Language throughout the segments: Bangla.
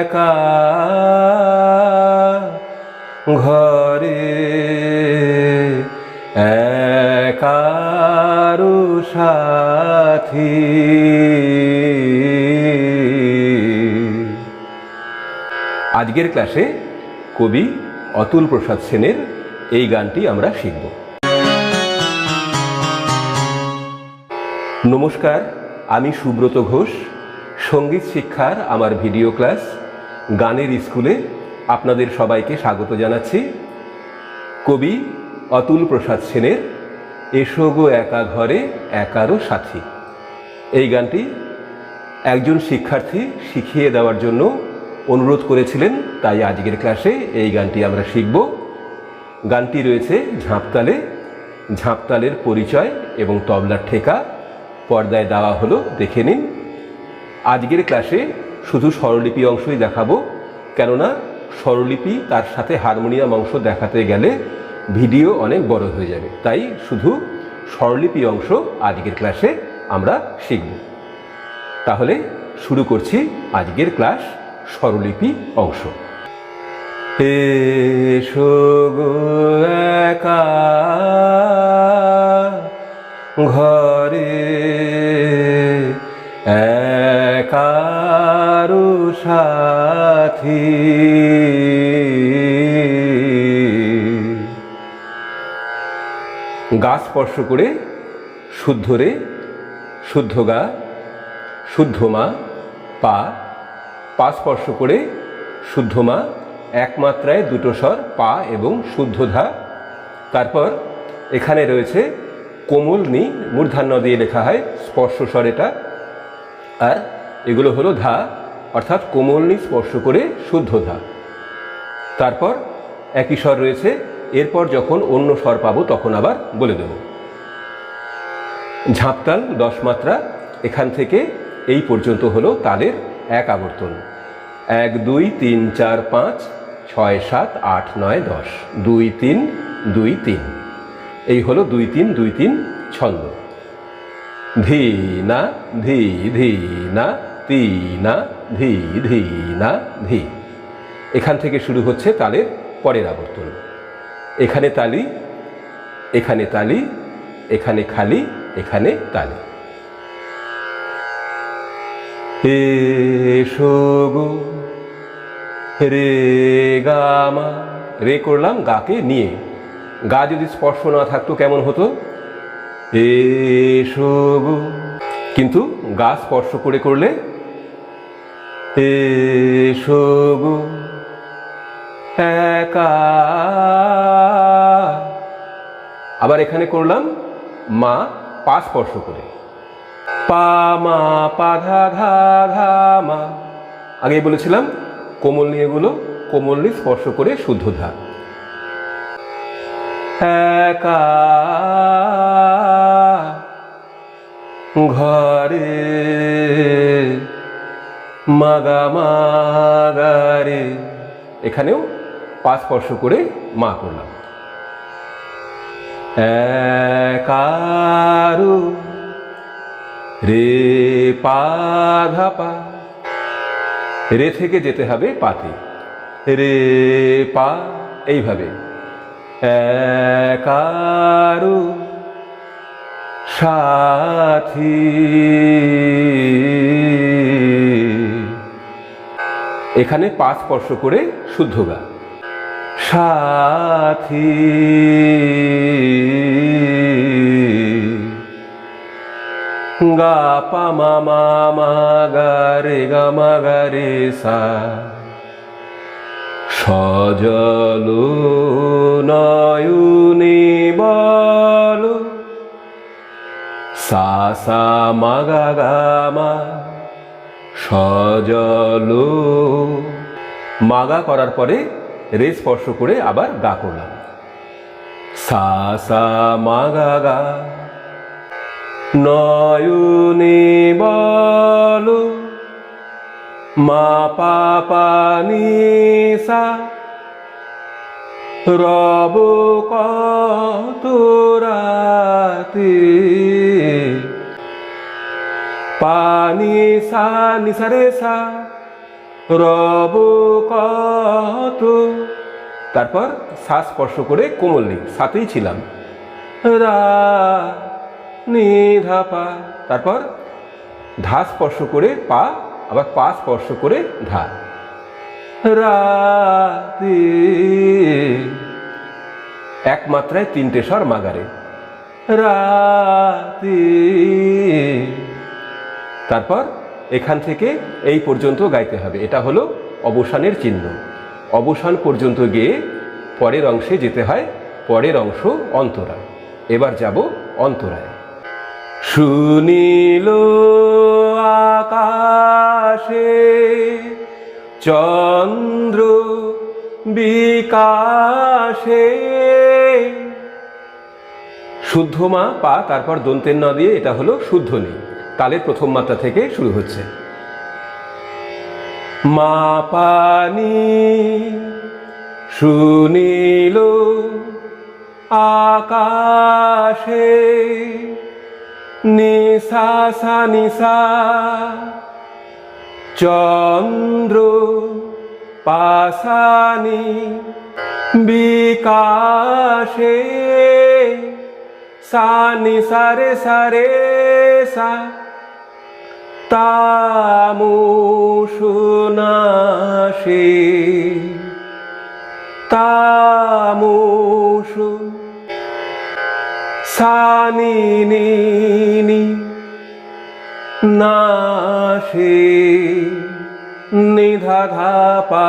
একা। ঘরে একারু সাথী। আজকের ক্লাসে কবি অতুল প্রসাদ সেনের এই গানটি আমরা শিখব। নমস্কার আমি সুব্রত ঘোষ, সংগীত শিক্ষার আমার ভিডিও ক্লাস, গানের স্কুলে আপনাদের সবাইকে স্বাগত জানাচ্ছি। কবি অতুল প্রসাদ সেনের এসো গো একা ঘরে একারও সাথী এই গানটি একজন শিক্ষার্থী শিখিয়ে দেওয়ার জন্য অনুরোধ করেছিলেন, তাই আজকের ক্লাসে এই গানটি আমরা শিখব। গানটি রয়েছে ঝাঁপতালে, ঝাঁপতালের পরিচয় এবং তবলার ঠেকা। পর্দায় দেওয়া হলো, দেখে নিন। আজকের ক্লাসে শুধু স্বরলিপি অংশই দেখাবো, কেননা স্বরলিপি তার সাথে হারমোনিয়াম অংশ দেখাতে গেলে ভিডিও অনেক বড় হয়ে যাবে। তাই শুধু স্বরলিপি অংশ আজকের ক্লাসে আমরা শিখব। তাহলে শুরু করছি আজকের ক্লাস স্বরলিপি অংশ। গো একা। ঘরে একারু সাথী। গা স্পর্শ করে শুদ্ধ রে, শুদ্ধ গা, শুদ্ধ মা, পা। পা স্পর্শ করে শুদ্ধ মা, একমাত্রায় দুটো স্বর, পা এবং শুদ্ধ ধা। তারপর এখানে রয়েছে কোমল নি মূর্ধান্য দিয়ে লেখা হয়, স্পর্শ স্বর এটা। আর এগুলো হলো ধা, অর্থাৎ কোমল নি স্পর্শ করে শুদ্ধ ধা। তারপর একই স্বর রয়েছে, এরপর যখন অন্য স্বর পাবো তখন আবার বলে দেব। ঝাঁপতাল, দশ মাত্রা, এখান থেকে এই পর্যন্ত হলো তালের এক আবর্তন। এক, দুই, তিন, চার, পাঁচ, ছয়, সাত, আট, নয়, দশ। দুই, তিন দুই, তিন। এই হলো দুই তিন দুই তিন ছন্দ ধি না, ধি ধি না, তি না, ধি ধি না, ধি। এখান থেকে শুরু হচ্ছে তালের পরের আবর্তন। এখানে তালি এখানে তালি, এখানে খালি, এখানে তালি। এসো গো রে গামা। রে করলাম গাকে নিয়ে। গা যদি স্পর্শ না থাকতো কেমন হতো? এসো কিন্তু গা স্পর্শ করে করলে এসো একা। আবার এখানে করলাম, মা পা স্পর্শ করে। পা মা, পা ধা ধা ধা, মা। আগে বলেছিলাম, কোমল নিয়ে এগুলো কোমল স্পর্শ করে শুদ্ধ ধা। একা ঘরে মাগা মাগারে। এখানেও পা স্পর্শ করে মা করলাম। একারু রে পা ধা পা রে থেকে যেতে হবে পাতে। রে পা, এইভাবে। একারু সাথী। এখানে পা স্পর্শ করে শুদ্ধ গা সাথী। গা পা মা মা মা গা রে গা মা গা রে সা। সজল সা মা গা গা মা সজল। মাগা করার পরে রে স্পর্শ করে আবার গা করলাম। সা সা মাগা গা নয়ুনি বল, মা পা নি সা রব কত রাতে পানি সা, নিসারে সা। রব কত। তারপর সা স্পর্শ করে কোমল নি সাথেই ছিলাম। রা, নি, ধা, পা। তারপর ধা স্পর্শ করে পা, আবার পা স্পর্শ করে ধা। রাতে এক তিনটে স্বর মাগারে। রাতে তারপর এখান থেকে এই পর্যন্ত গাইতে হবে। এটা হলো অবসানের চিহ্ন। অবসান পর্যন্ত গিয়ে পরের অংশে যেতে হয়, পরের অংশ অন্তরা এবার যাব অন্তরায়। শুনিল আকাশে চন্দ্র বিকাশে শুদ্ধ মা পা, তারপর দন্তের ন দিয়ে, এটা হলো শুদ্ধ নেই। তালের প্রথম মাত্রা থেকে শুরু হচ্ছে। মা পানি শুনিল আকাশে নিশা নিশা চন্দ্র পাশানি বিকাশে সানি সারে সারে সা তামুষুনাশে তামুষু সানি নি নি নাশে নিধা ধা পা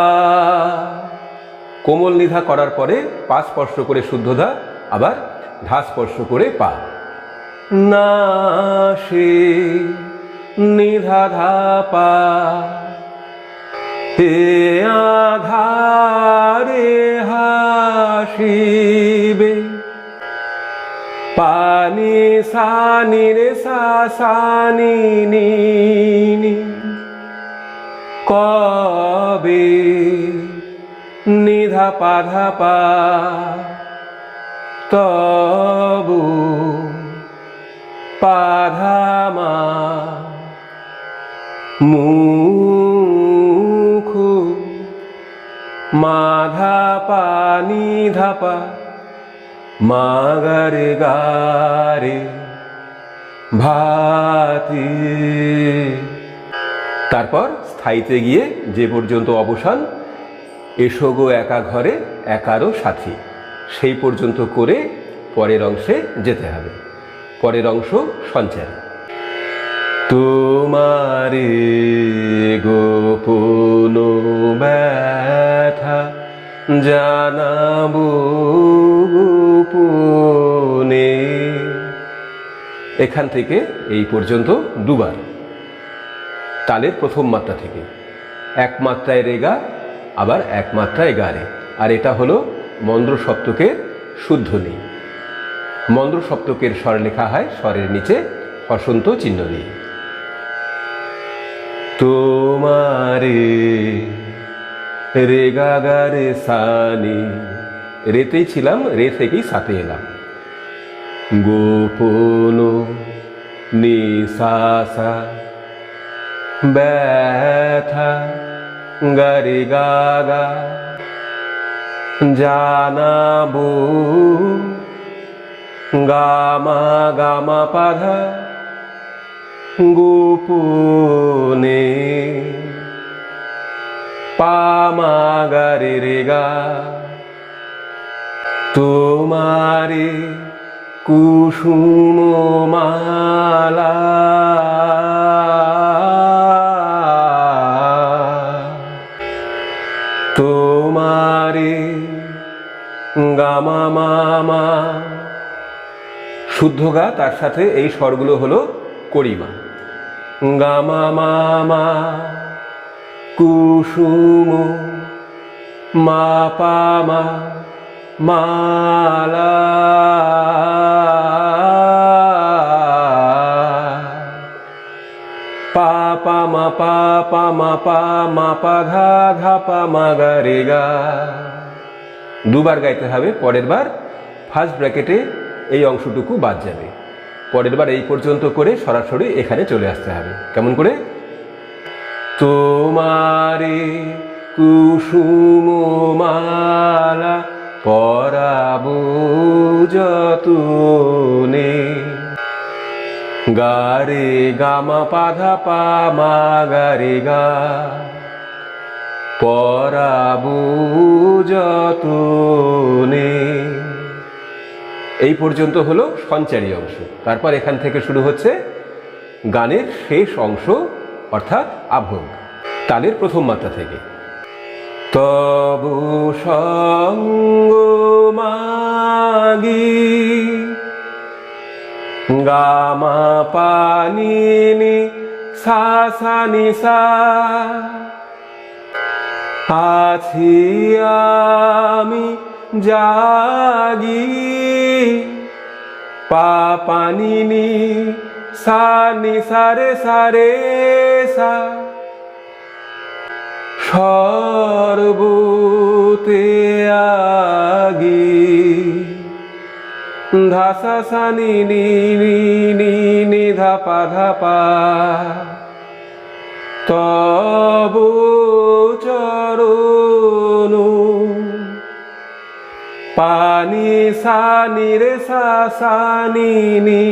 কোমল নিধা করার পরে পা স্পর্শ করে শুদ্ধধা, আবার ধা স্পর্শ করে পা। নাশে নিধা ধা পা হে আধারে হাসিবে, পানি সানি রে সানি নি। কবে নিধা পাধা পা তবু পাধামা মুখ মাধা পানি ধাপা মাগারে গারে ভাতি। তারপর স্থায়ীতে গিয়ে যে পর্যন্ত অবসান, এসো গো একা ঘরে, একারও সাথী। সেই পর্যন্ত করে পরের অংশে যেতে হবে। পরের অংশ সঞ্চার। তোমারে গোপন ব্যথা জানাব গোপনে। এখান থেকে এই পর্যন্ত দুবার। তালের প্রথম মাত্রা থেকে। এক মাত্রায় রেগা, আবার এক মাত্রায় গারে আর এটা হলো মন্দ্র সপ্তকের শুদ্ধ নেই। মন্দ্র সপ্তকের স্বর লেখা হয়, স্বরের নিচে হসন্ত চিহ্ন দিয়ে। তোমারে রে গা গা রে সানি, রেতেই ছিলাম, রে থেকেই সাথে এলাম। গোপন নিশাসা, ব্যথা গারে গাগা, জানাব গামা গামা পাধা গোপনে পামা গারে রে গা। তোমারে কুসুম মালা। তোমারে গামা মামা শুদ্ধ গা তার সাথে এই স্বরগুলো হলো করিমা। গামা মামা কুসুম, মা পামা মালা পা পা, মা, পা পা, মা পা মা, পা ধা ধা পা, মা, গা, রে, গা। দুবার গাইতে হবে, পরের বার ফার্স্ট ব্র্যাকেটে এই অংশটুকু বাদ যাবে। পরের বার এই পর্যন্ত করে সরাসরি এখানে চলে আসতে হবে। কেমন করে? তোমারে কুসুম মালা পরাবো যতনে। গারে গামা পাধা পা মা গারে গা পরাবো যতনে। এই পর্যন্ত হলো সঞ্চারী অংশ। তারপর এখান থেকে শুরু হচ্ছে গানের শেষ অংশ, অর্থাৎ আভোগ, তালের প্রথম মাত্রা থেকে। তব সঙ্গ মাগি গামা পানিনি সা সা সা, আছি আমি জাগি পাপানিনি সা নি সারে সারে সা সর্বতে আগি ধাসা সানি নি নি নি নি ধাপা ধাপা তব চরণ পানি সানি রে সানি নি।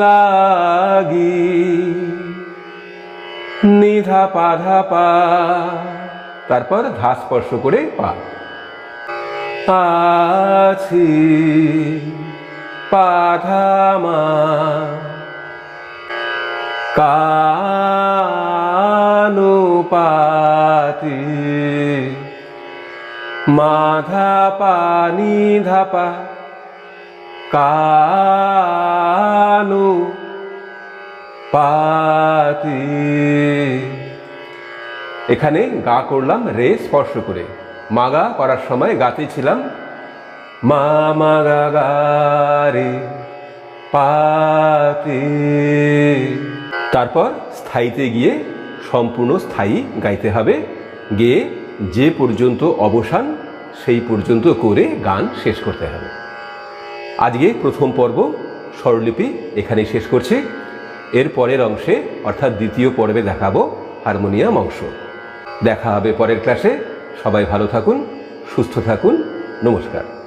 লাগি নিধা পাধা পা। তারপর ধা স্পর্শ করে পা। আছি পাধামা কানো পানি ধাপা, কানো পাতি। এখানে গা করলাম, রে স্পর্শ করে। মাগা করার সময় গাতে ছিলাম, মা মাগা গা রে পাতি। তারপর স্থায়ীতে গিয়ে সম্পূর্ণ স্থায়ী গাইতে হবে, গেয়ে যে পর্যন্ত অবসান সেই পর্যন্ত করে গান শেষ করতে হবে। আজকে প্রথম পর্ব, স্বরলিপি এখানেই শেষ করছি। এর পরের অংশে, অর্থাৎ দ্বিতীয় পর্বে দেখাবো হারমোনিয়াম অংশ। দেখা হবে পরের ক্লাসে। সবাই ভালো থাকুন, সুস্থ থাকুন। নমস্কার।